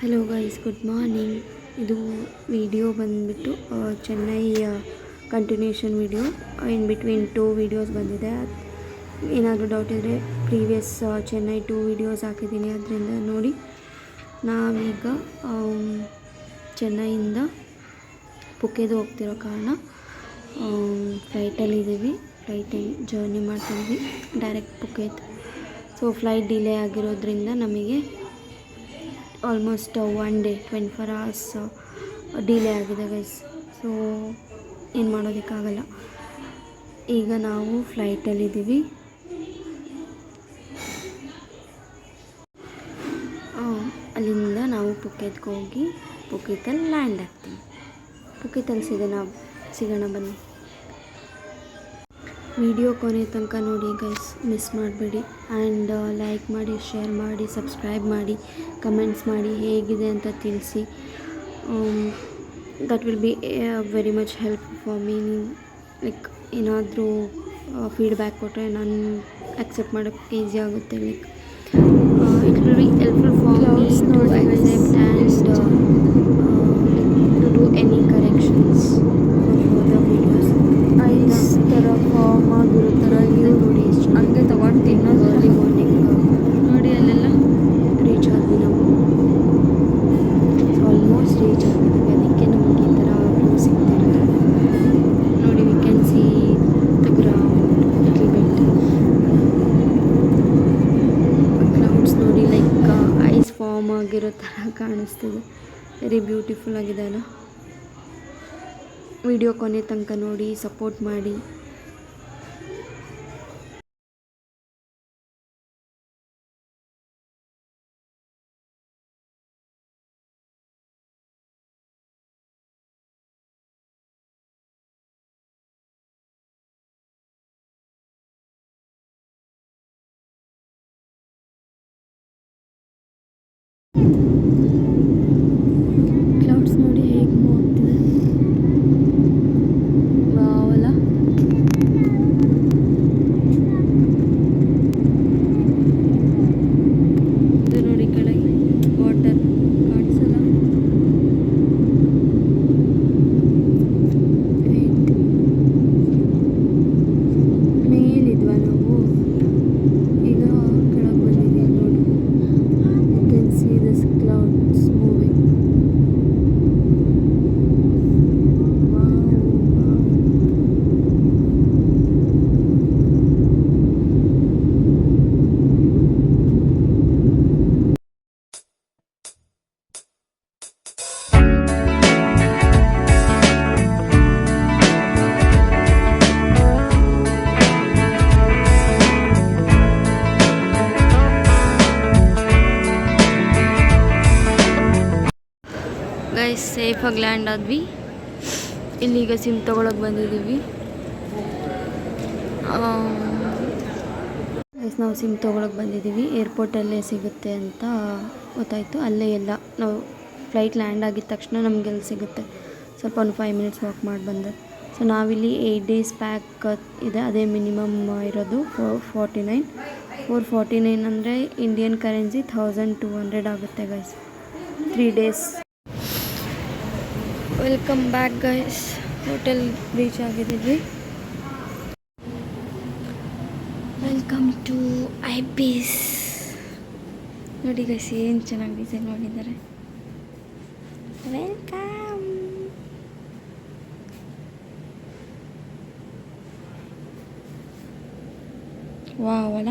Hello guys good morning ಇದು video ಬಂದುಬಿಟ್ಟು ಚೆನ್ನೈಯ continuation video in between two videos ಬಂದಿದೆ. ಏನಾದರೂ ಡೌಟ್ ಇದ್ದರೆ ಪ್ರೀವಿಯಸ್ ಚೆನ್ನೈ ಟೂ ವಿಡಿಯೋಸ್ ಹಾಕಿದ್ದೀನಿ. ಅದರಿಂದ ನೋಡಿ ನಾವೀಗ ಚೆನ್ನೈಯಿಂದ ಪುಕ್ಕೆದು ಹೋಗ್ತಿರೋ ಕಾರಣ ಫ್ಲೈಟಲ್ಲಿದ್ದೀವಿ ಫ್ಲೈಟಲ್ಲಿ ಜರ್ನಿ ಮಾಡ್ತಿದ್ವಿ direct Phuket so flight delay ಆಗಿರೋದ್ರಿಂದ ನಮಗೆ almost one day twenty four hours delay ಆಗಿದೆ ಗೈಸ್ ಸೊ ಏನು ಮಾಡೋದಕ್ಕಾಗಲ್ಲ. ಈಗ ನಾವು ಫ್ಲೈಟಲ್ಲಿದ್ದೀವಿ ಅಲ್ಲಿಂದ ನಾವು ಪುಕೆತ್ಗೆ ಹೋಗಿ ಪುಕೆತಲ್ಲಿ ಲ್ಯಾಂಡ್ ಆಗ್ತೀವಿ ಪುಕೆತಲ್ಲಿ ಸಿಗೋಣ ಸಿಗೋಣ ಬನ್ನಿ. ವಿಡಿಯೋ ಕೊನೆ ತನಕ ನೋಡಿ ಗೈಸ್ ಮಿಸ್ ಮಾಡಬೇಡಿ. ಆ್ಯಂಡ್ ಲೈಕ್ ಮಾಡಿ ಶೇರ್ ಮಾಡಿ ಸಬ್ಸ್ಕ್ರೈಬ್ ಮಾಡಿ ಕಮೆಂಟ್ಸ್ ಮಾಡಿ, ಹೇಗಿದೆ ಅಂತ ತಿಳಿಸಿ. That will be very much help for me like ಏನಾದರೂ ಫೀಡ್ಬ್ಯಾಕ್ ಕೊಟ್ಟರೆ ನಾನು ಅಕ್ಸೆಪ್ಟ್ ಮಾಡೋಕ್ಕೆ ಈಸಿ ಆಗುತ್ತೆ like it will be helpful for me to accept and to do any corrections for the videos ice ಥರ ಫಾರ್ಮ್ ಆಗಿರೋ ಥರ ಇದು ನೋಡಿ ಎಷ್ಟು ಹಂಗೆ ತಗೊಂಡು ತಿನ್ನೋದು ಅರ್ಲಿ ಮಾರ್ನಿಂಗ್ ನೋಡಿ ಅಲ್ಲೆಲ್ಲ ರೀಚ್ ಆದ್ವಿ ನಾವು ಆಲ್ಮೋಸ್ಟ್ ರೀಚ್ ಆಗಿದ್ವಿ ಅದಕ್ಕೆ ನಮಗೆ ಈ ಥರ ವ್ಯೂ ಸಿಗ್ತಿರೋದು ನೋಡಿ we can see the ground little bit clouds ನೋಡಿ ಲೈಕ್ ಐಸ್ ಫಾರ್ಮ್ ಆಗಿರೋ ಥರ ಕಾಣಿಸ್ತಿದೆ ವೆರಿ ಬ್ಯೂಟಿಫುಲ್ ಆಗಿದೆ ಅಲ್ಲ ವಿಡಿಯೋ ಕೊನೆ ತನಕ ನೋಡಿ ಸಪೋರ್ಟ್ ಮಾಡಿ. ಕ್ಲೌಡ್ಸ್ ನೋಡಿ ಹೇಗೆ ಮೂವ್ ಸೇಫಾಗಿ ಲ್ಯಾಂಡ್ ಆದ್ವಿ. ಇಲ್ಲಿಗ ಸಿಮ್ ತೊಗೊಳಕ್ಕೆ ಬಂದಿದ್ದೀವಿ ನಾವು ಸಿಮ್ ತೊಗೊಳಕ್ಕೆ ಬಂದಿದ್ದೀವಿ ಏರ್ಪೋರ್ಟಲ್ಲೇ ಸಿಗುತ್ತೆ ಅಂತ ಗೊತ್ತಾಯಿತು. ಅಲ್ಲೇ ಎಲ್ಲ ನಾವು ಫ್ಲೈಟ್ ಲ್ಯಾಂಡ್ ಆಗಿದ ತಕ್ಷಣ ನಮ್ಗೆ ಎಲ್ಲಿ ಸಿಗುತ್ತೆ. ಸ್ವಲ್ಪ ಒಂದು ಫೈವ್ ಮಿನಿಟ್ಸ್ ವಾಕ್ ಮಾಡಿ ಬಂದೆ. ಸೊ ನಾವಿಲ್ಲಿ ಏಯ್ಟ್ ಡೇಸ್ ಪ್ಯಾಕ್ ಇದೆ. ಅದೇ ಮಿನಿಮಮ್ ಇರೋದು four forty nine four forty nine ಅಂದರೆ Indian currency thousand two hundred ಆಗುತ್ತೆ guys three days welcome back guys hotel reach ಆಗಿದ್ದೀವಿ ವೆಲ್ಕಮ್ ಟು ಐ ಪೀಸ್ ನೋಡಿ ಗೈಸ್ ಏನು ಚೆನ್ನಾಗಿ ಡಿಸೈನ್ ಮಾಡಿದ್ದಾರೆ. ವೆಲ್ಕಮ್ ವಾವ್ ಅಲ್ಲ?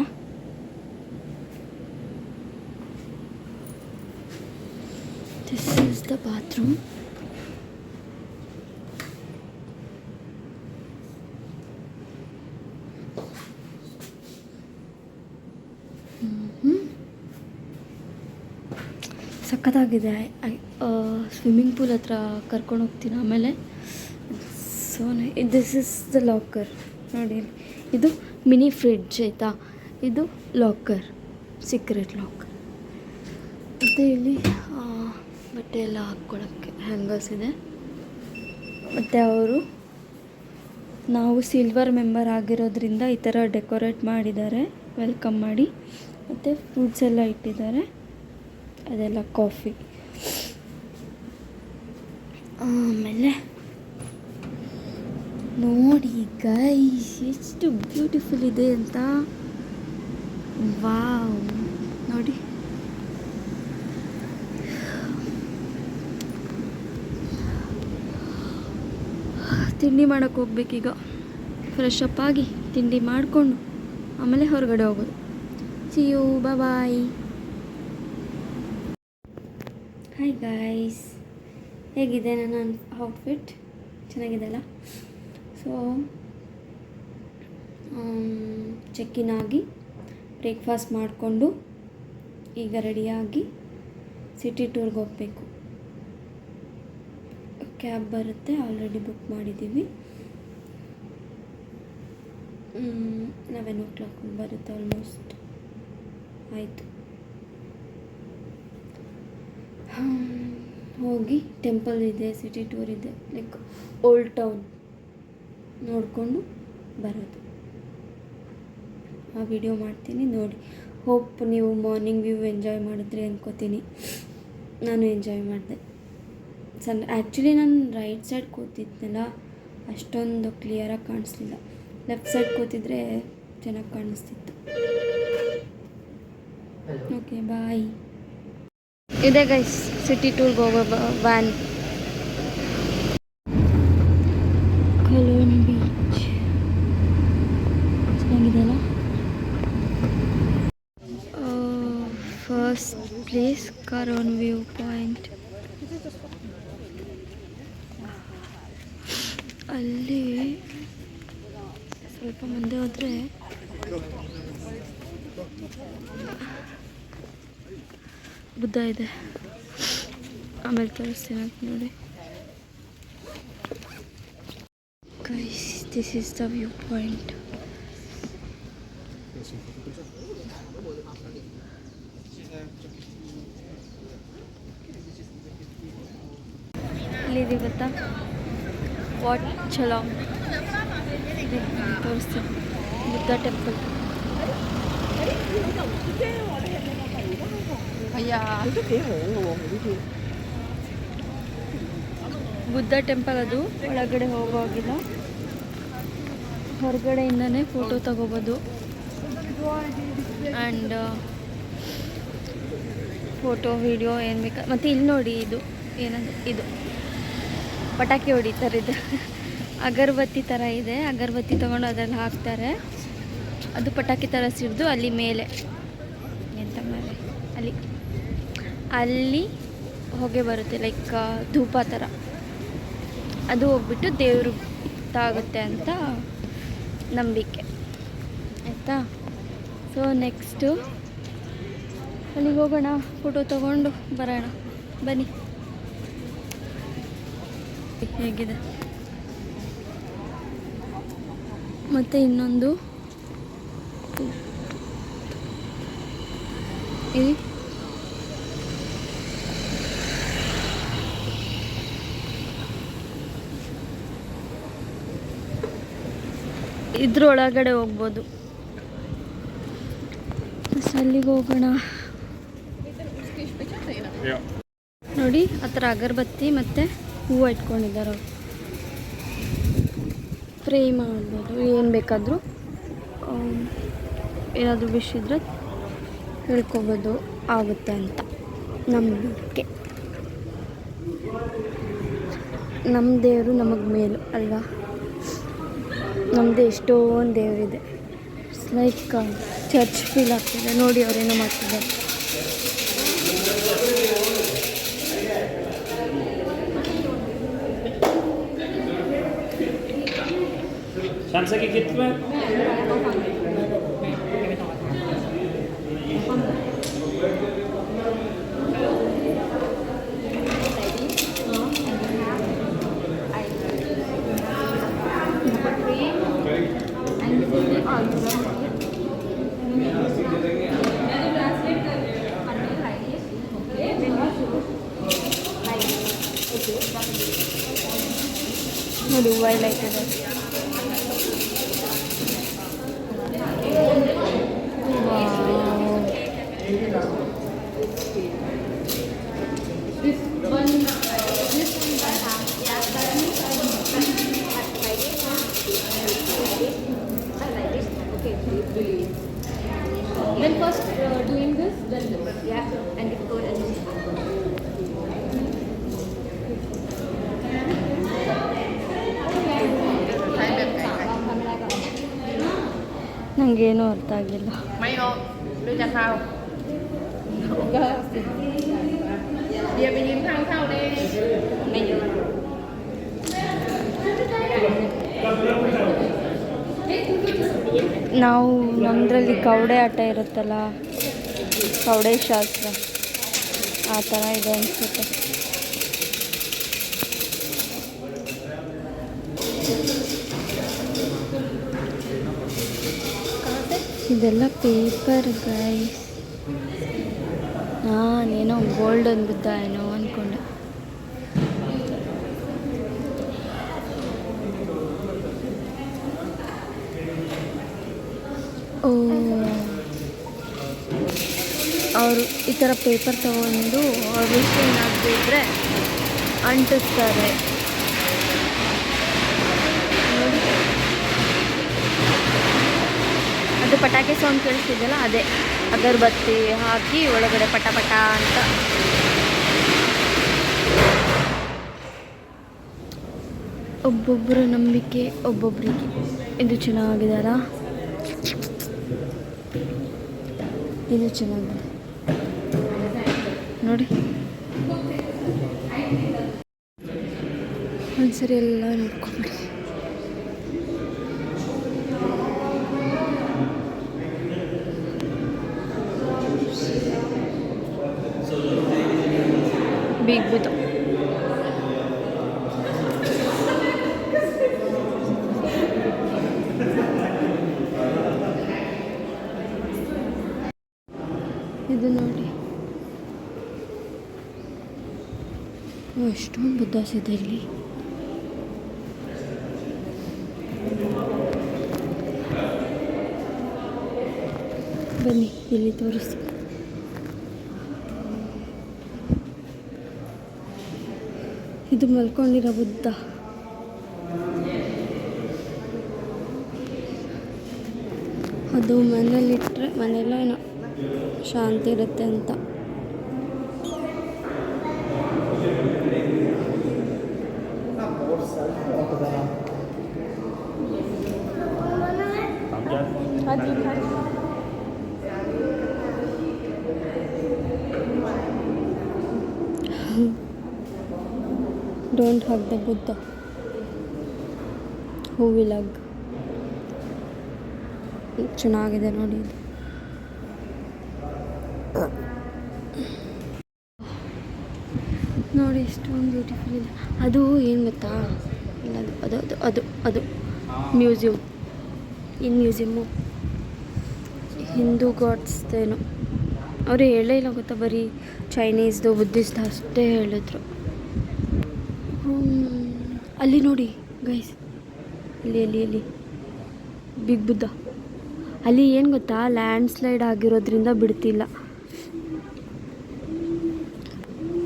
ದಿಸ್ ಇಸ್ ದ ಬಾತ್ರೂಮ್ ಸಖತ್ತಾಗಿದೆ. Swimming pool ಹತ್ರ ಕರ್ಕೊಂಡು ಹೋಗ್ತೀನಿ ಆಮೇಲೆ. So this is the locker ನೋಡಿ, ಇದು ಮಿನಿ ಫ್ರಿಡ್ಜ್ ಆಯಿತಾ? ಇದು ಲಾಕರ್ ಸೀಕ್ರೆಟ್ ಲಾಕರ್ ಮತ್ತು ಇಲ್ಲಿ ಬಟ್ಟೆ ಎಲ್ಲ ಹಾಕ್ಕೊಳ್ಳೋಕ್ಕೆ ಹ್ಯಾಂಗರ್ಸ್ ಇದೆ. ಮತ್ತು ಅವರು, ನಾವು ಸಿಲ್ವರ್ ಮೆಂಬರ್ ಆಗಿರೋದ್ರಿಂದ ಈ ಥರ ಡೆಕೋರೇಟ್ ಮಾಡಿದ್ದಾರೆ. ವೆಲ್ಕಮ್ ಮಾಡಿ. ಮತ್ತು ಫ್ರೂಟ್ಸ್ ಎಲ್ಲ ಇಟ್ಟಿದ್ದಾರೆ. ಅದೆಲ್ಲ ಕಾಫಿ. ಆಮೇಲೆ ನೋಡಿ ಗೈಸ್ ಎಷ್ಟು ಬ್ಯೂಟಿಫುಲ್ ಇದೆ ಅಂತ. ವಾವ್ ನೋಡಿ. ತಿಂಡಿ ಮಾಡೋಕ್ಕೆ ಹೋಗ್ಬೇಕೀಗ. ಫ್ರೆಶ್ ಅಪ್ ಆಗಿ ತಿಂಡಿ ಮಾಡಿಕೊಂಡು ಆಮೇಲೆ ಹೊರಗಡೆ ಹೋಗೋದು. See you bye hi guys ಹೇಗಿದೆ ನನ್ನ ಔಟ್ಫಿಟ್ ಚೆನ್ನಾಗಿದೆಲ್ಲ ಸೊ ಚೆಕ್ಕಿನ್ ಆಗಿ ಬ್ರೇಕ್ಫಾಸ್ಟ್ ಮಾಡಿಕೊಂಡು, ಈಗ ರೆಡಿಯಾಗಿ ಸಿಟಿ ಟೂರ್ಗೆ ಹೋಗಬೇಕು. ಕ್ಯಾಬ್ ಬರುತ್ತೆ ಆಲ್ರೆಡಿ ಬುಕ್ ಮಾಡಿದ್ದೀವಿ. ಲೆವೆನ್ ಓ ಕ್ಲಾಕ್ ಬರುತ್ತೆ ಆಲ್ಮೋಸ್ಟ್ ಆಯಿತು. ಹೋಗಿ ಟೆಂಪಲ್ ಇದೆ ಸಿಟಿ ಟೂರ್ ಇದೆ ಲೈಕ್ ಓಲ್ಡ್ ಟೌನ್ ನೋಡಿಕೊಂಡು ಬರೋದು. ಆ ವಿಡಿಯೋ ಮಾಡ್ತೀನಿ, ನೋಡಿ. ಹೋಪ್ ನೀವು ಮಾರ್ನಿಂಗ್ ವ್ಯೂ ಎಂಜಾಯ್ ಮಾಡಿದ್ರಿ ಅಂದ್ಕೋತೀನಿ ನಾನು ಎಂಜಾಯ್ ಮಾಡಿದೆ. ಸನ್ ಆ್ಯಕ್ಚುಲಿ ನಾನು ರೈಟ್ ಸೈಡ್ ಕೂತಿದ್ನಲ್ಲ, ಅಷ್ಟೊಂದು ಕ್ಲಿಯರಾಗಿ ಕಾಣಿಸ್ಲಿಲ್ಲ. ಲೆಫ್ಟ್ ಸೈಡ್ ಕೂತಿದ್ರೆ ಚೆನ್ನಾಗಿ ಕಾಣಿಸ್ತಿತ್ತು. ಓಕೆ ಬಾಯ್ ಇದೆ ಗೈಸ್ ಸಿಟಿ ಟೂರ್ ಹೋಗೋ van Karon beach ಚೆನ್ನಾಗಿದೆಯಲ್ಲ? First place Karon view point ಅಲ್ಲಿ ಸ್ವಲ್ಪ ಮುಂದೆ ಹೋದರೆ ಬುದ್ಧ ಇದೆ ಆಮೇಲೆ ತೋರಿಸ್ತೀನಿ ಅಂತ ನೋಡಿ guys this is the view point ಇಲ್ಲಿದೆ ಗೊತ್ತಾ ವಾಟ್ ಛಲಾಂಗ್ ಇದೆ ತೋರಿಸ್ತೀನಿ ಬುದ್ಧ ಟೆಂಪಲ್ ಬುದ್ಧ ಟೆಂಪಲ್ ಅದು. ಒಳಗಡೆ ಹೋಗುವಾಗಿಲ್ಲ. ಹೊರಗಡೆಯಿಂದನೇ ಫೋಟೋ ತಗೋಬೋದು. ಆ್ಯಂಡ್ ಫೋಟೋ ವಿಡಿಯೋ ಏನು ಬೇಕಾ? ಮತ್ತು ಇಲ್ಲಿ ನೋಡಿ ಇದು. ಏನಂದ್ರೆ ಇದು. ಪಟಾಕಿ ಹೊಡಿತಾರೆ ಇದು. ಅಗರಬತ್ತಿ ಥರ ಇದೆ. ಅಗರಬತ್ತಿ ತೊಗೊಂಡು ಅದರಲ್ಲಿ ಹಾಕ್ತಾರೆ. ಅದು ಪಟಾಕಿ ಥರ ಸಿಡಿದು ಅಲ್ಲಿ ಮೇಲೆ ಎಂತ ಮೇಲೆ ಅಲ್ಲಿ ಅಲ್ಲಿ ಹೊಗೆ ಬರುತ್ತೆ ಲೈಕ್ ಧೂಪ ಥರ ಅದು ಹೋಗ್ಬಿಟ್ಟು ದೇವ್ರಿಗೆ ತಾಗುತ್ತೆ ಅಂತ ನಂಬಿಕೆ. ಆಯಿತಾ? ಸೊ ನೆಕ್ಸ್ಟು ಅಲ್ಲಿಗೆ ಹೋಗೋಣ ಫೋಟೋ ತೊಗೊಂಡು ಬರೋಣ. ಬನ್ನಿ. ಹೇಗಿದೆ? ಮತ್ತು ಇನ್ನೊಂದು. ಇಲ್ಲಿ. ಇದ್ರೊಳಗಡೆ ಹೋಗ್ಬೋದು. ಸೊ ಅಲ್ಲಿಗೆ ಹೋಗೋಣ. ನೋಡಿ ಆ ಥರ ಅಗರಬತ್ತಿ ಮತ್ತು ಹೂವು ಇಟ್ಕೊಂಡಿದ್ದಾರೆ ಅವ್ರು. ಪ್ರೇ ಮಾಡ್ಬೋದು ಏನು ಬೇಕಾದರೂ ಏನಾದರೂ ವಿಶ್ ಇದ್ದರೆ ಹೇಳ್ಕೊಬೋದು. ಆಗುತ್ತೆ ಅಂತ ನಂಬಿಕೆ. ನಮ್ಮ ದೇವರು ನಮಗೆ ಮೇಲು, ಅಲ್ವಾ? ನಮ್ಮದು ಎಷ್ಟೊಂದು ದೇವರಿದೆ ಇಟ್ಸ್ ಲೈಕ್ ಚರ್ಚ್ ಫೀಲ್ ಆಗ್ತಿದೆ. ನೋಡಿ ಅವರೇನೋ ಮಾಡ್ತಿದ್ದಾರೆ. Chansa ನನಗೇನೂ ಅರ್ಥ ಆಗಿಲ್ಲ. ನಾವು ನಮ್ಮದ್ರಲ್ಲಿ ಕವಡೆ ಆಟ ಇರುತ್ತಲ್ಲ ಕವಡೆ ಶಾಸ್ತ್ರ ಆ ಥರ ಇದೆ ಅನಿಸುತ್ತೆ. ಇದೆಲ್ಲ ಪೇಪರ್ ಗೈಸ್ ನಾನೇನೋ ಗೋಲ್ಡ್ ಬುದ್ಧ ಏನೋ ಅಂದ್ಕೊಂಡೆ ಓ. ಅವರು ಈ ಥರ ಪೇಪರ್ ತಗೊಂಡು ಅವ್ರ ಏನಾಗದೇ ಇದ್ದರೆ ಅಂಟಿಸ್ತಾರೆ. ಅದು ಪಟಾಕಿ ಸೌಂಡ್ ಕೇಳಿಸ್ತಿದ್ದಲ್ಲ ಅದೇ ಅಗರಬತ್ತಿ ಹಾಕಿ ಒಳಗಡೆ ಪಟ ಪಟ ಅಂತ. ಒಬ್ಬೊಬ್ಬರ ನಂಬಿಕೆ ಒಬ್ಬೊಬ್ಬರಿಗೆ ಇದು ಚೆನ್ನಾಗಿದಾರ ಇದು ಚೆನ್ನಾಗಿದೆ. ನೋಡಿ. ಒಂದ್ಸರಿ ಎಲ್ಲ ನೋಡ್ಕೊಂಬಿಡಿ ಬಿಗ್ ಬುದ್ಧ ಇದು ನೋಡಿ. ಎಷ್ಟೊಂದು ಬುದ್ಧಾಸ್ ಇದೆ ಇಲ್ಲಿ. ಬನ್ನಿ ಇಲ್ಲಿ ತೋರಿಸ್ತೀನಿ. ಇದು ಮಲ್ಕೊಂಡಿರೋ ಬುದ್ಧ. ಅದು ಮನೇಲಿಟ್ಟರೆ ಏನೋ ಶಾಂತಿ ಇರುತ್ತೆ ಅಂತ. Don't hug the Buddha who will hug ಚೆನ್ನಾಗಿದೆ ನೋಡಿ ನೋಡಿ, ಎಷ್ಟೊಂದು ಬ್ಯೂಟಿಫುಲ್ ಇದೆ. ಅದು ಏನು ಗೊತ್ತಾ? ಇಲ್ಲ, ಅದು ಅದು ಅದು ಅದು ಮ್ಯೂಸಿಯಂ ಇನ್ ಮ್ಯೂಸಿಯಮ್ಮು ಹಿಂದೂ ಗಾಡ್ಸ್ದೇನು ಅವರು ಹೇಳೇ ಇಲ್ಲ ಗೊತ್ತಾ ಬರೀ ಚೈನೀಸ್ದು ಬುದ್ಧಿಸ್ದು ಅಷ್ಟೇ ಹೇಳಿದ್ರು. ಅಲ್ಲಿ ನೋಡಿ ಗೈಸ್ ಅಲ್ಲಿ ಅಲ್ಲಿ ಅಲ್ಲಿ ಬಿಗ್ ಬುದ್ದ ಅಲ್ಲಿ ಏನು ಗೊತ್ತಾ? ಲ್ಯಾಂಡ್ ಸ್ಲೈಡ್ ಆಗಿರೋದ್ರಿಂದ ಬಿಡ್ತಿಲ್ಲ.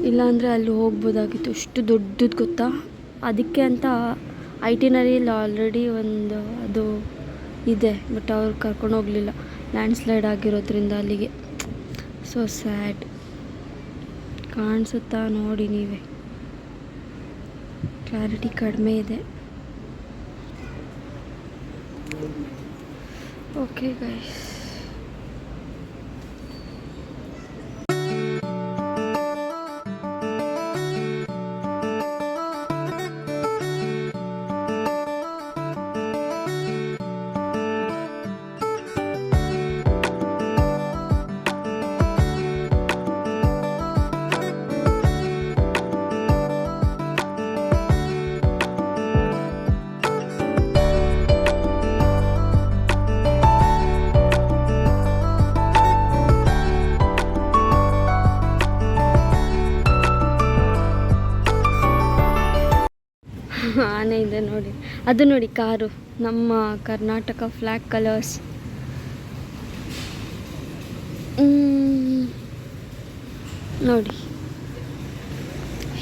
ಇಲ್ಲಾಂದರೆ ಅಲ್ಲಿ ಹೋಗ್ಬೋದಾಗಿತ್ತು. ಅಷ್ಟು ದೊಡ್ಡದು ಗೊತ್ತಾ? ಅದಕ್ಕೆ ಅಂತ ಐ ಟಿನರಿಯಲ್ಲಿ ಆಲ್ರೆಡಿ ಒಂದು ಅದು ಇದೆ ಬಟ್ ಅವ್ರು ಕರ್ಕೊಂಡು ಹೋಗಲಿಲ್ಲ. ಲ್ಯಾಂಡ್ ಸ್ಲೈಡ್ ಆಗಿರೋದ್ರಿಂದ ಅಲ್ಲಿಗೆ. ಸೊ ಸ್ಯಾಡ್ ಕಾಣಿಸುತ್ತಾ ನೋಡಿ ನೀವೇ. ಕ್ಲಾರಿಟಿ ಕಡಿಮೆ ಇದೆ. ಓಕೆ ಗೈಸ್ ಆನೆ ಇದೆ ನೋಡಿ. ಅದು ನೋಡಿ ಕಾರು. ನಮ್ಮ ಕರ್ನಾಟಕ ಫ್ಲ್ಯಾಗ್ ಕಲರ್ಸ್ ನೋಡಿ.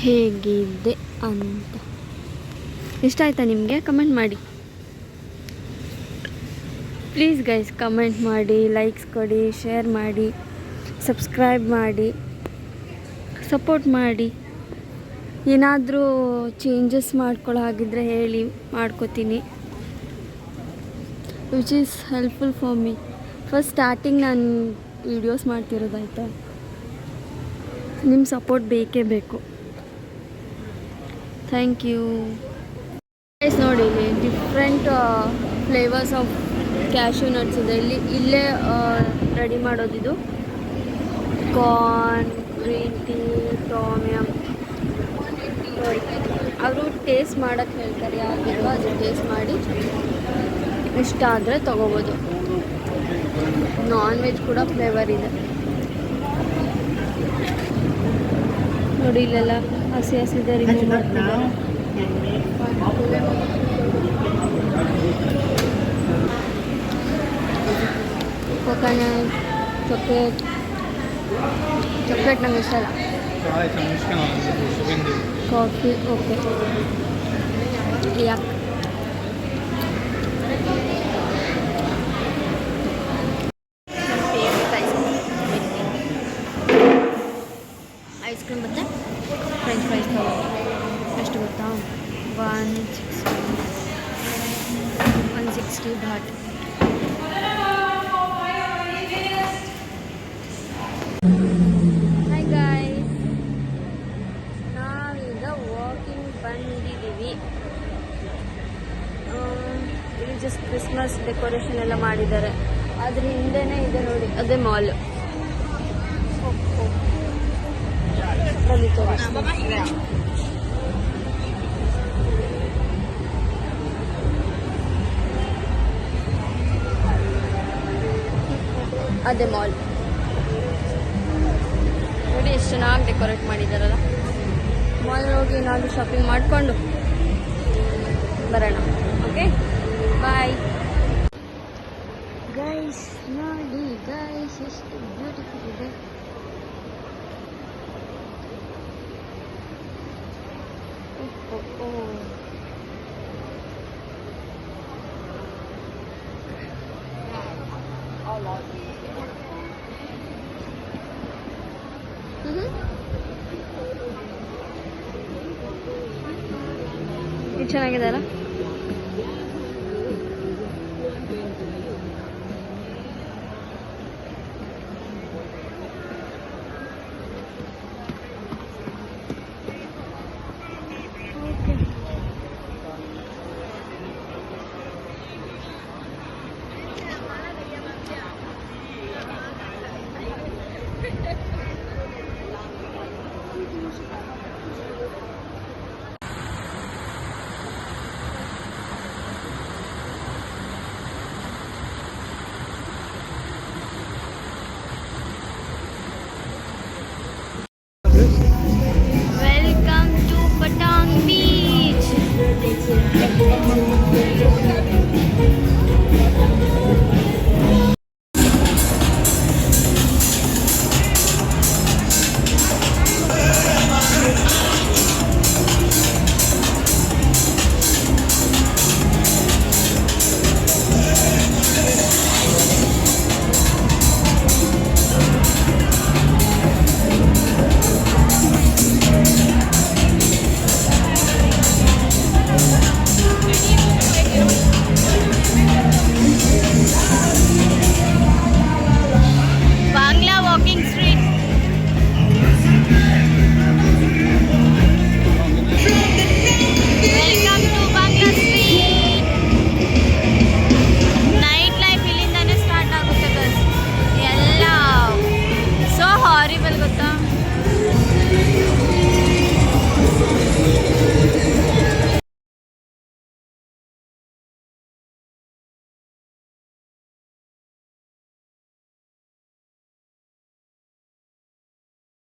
ಹೇಗಿದೆ ಅಂತ. ಇಷ್ಟ ಆಯ್ತಾ ನಿಮಗೆ? ಕಮೆಂಟ್ ಮಾಡಿ. ಪ್ಲೀಸ್ ಗೈಸ್ ಕಮೆಂಟ್ ಮಾಡಿ ಲೈಕ್ಸ್ ಕೊಡಿ ಶೇರ್ ಮಾಡಿ ಸಬ್ಸ್ಕ್ರೈಬ್ ಮಾಡಿ ಸಪೋರ್ಟ್ ಮಾಡಿ. ಏನಾದರೂ ಚೇಂಜಸ್ ಮಾಡ್ಕೊಳ್ಳೋ ಹಾಗಿದ್ರೆ ಹೇಳಿ, ಮಾಡ್ಕೋತೀನಿ. Which is helpful for me first starting ನಾನು ವೀಡಿಯೋಸ್ ಮಾಡ್ತಿರೋದಾಯ್ತಾ? ನಿಮ್ಮ ಸಪೋರ್ಟ್ ಬೇಕೇ ಬೇಕು. ಥ್ಯಾಂಕ್ ಯು ಪ್ಲೇಸ್ ನೋಡಿ, ಇಲ್ಲಿ different flavours of cashew nuts ಇದೆ. ಇಲ್ಲಿ, ಇಲ್ಲೇ ready ಮಾಡೋದಿದು. Corn green tea tom yum ಅವರು ಟೇಸ್ಟ್ ಮಾಡೋಕ್ಕೆ ಹೇಳ್ತಾರೆ ಯಾರಿಗಿಲ್ವೋ ಅದು ಟೇಸ್ಟ್ ಮಾಡಿ ಇಷ್ಟ ಆದರೆ ತೊಗೋಬೋದು. ನಾನ್ ವೆಜ್ ಕೂಡ ಫ್ಲೇವರ್ ಇದೆ. ನೋಡಿ ಇಲ್ಲೆಲ್ಲ ಹಸಿ ಹಸಿದೆ ರಿಮೂವ್ ಮಾಡ್ತಾರೆ ಕೋಕೋನಟ್ ಚಾಕ್ಲೇಟ್ ಚಾಕ್ಲೇಟ್ ನಂಗೆ ಇಷ್ಟ ಅಲ್ಲ. ಕಾಫಿ ಓಕೆ ಯಾಕೆ ಐಸ್ ಕ್ರೀಮ್ ಮತ್ತು ಫ್ರೆಂಚ್ ಫ್ರೈಸ್ ತಗೋಬೋದು ಎಷ್ಟು ಗೊತ್ತಾ one sixty one sixty baht hi guys ನಾವೀಗ ವಾಕಿಂಗ್ ಬಂದಿದ್ದೀವಿ ಇಲ್ಲಿ ಜಸ್ಟ್ ಕ್ರಿಸ್ಮಸ್ ಡೆಕೋರೇಷನ್ ಎಲ್ಲ ಮಾಡಿದ್ದಾರೆ. ಅದ್ರ ಹಿಂದೆನೆ ಇದೆ ನೋಡಿ. ಅದೇ ಮಾಲ್ ಅದೇ ಮಾಲ್ ನೋಡಿ ಎಷ್ಟು ಚೆನ್ನಾಗಿ ಡೆಕೋರೇಟ್ ಮಾಡಿದಾರಲ್ಲ ಮಾಲ್ ಹೋಗಿ ಏನಾದರೂ ಶಾಪಿಂಗ್ ಮಾಡಿಕೊಂಡು ಬರೋಣ. ಓಕೆ ಬಾಯ್ ಗೈಸ್ ನೋಡಿ ಗೈಸ್ ಎಷ್ಟು ಬ್ಯೂಟಿಫುಲ್ ಇದೆ ಓಹ್, ಓಹ್, ಓಹ್. ಮ್ಹೂ. ಇದು ಚೆನ್ನಾಗಿದೆ ಅಲ್ಲ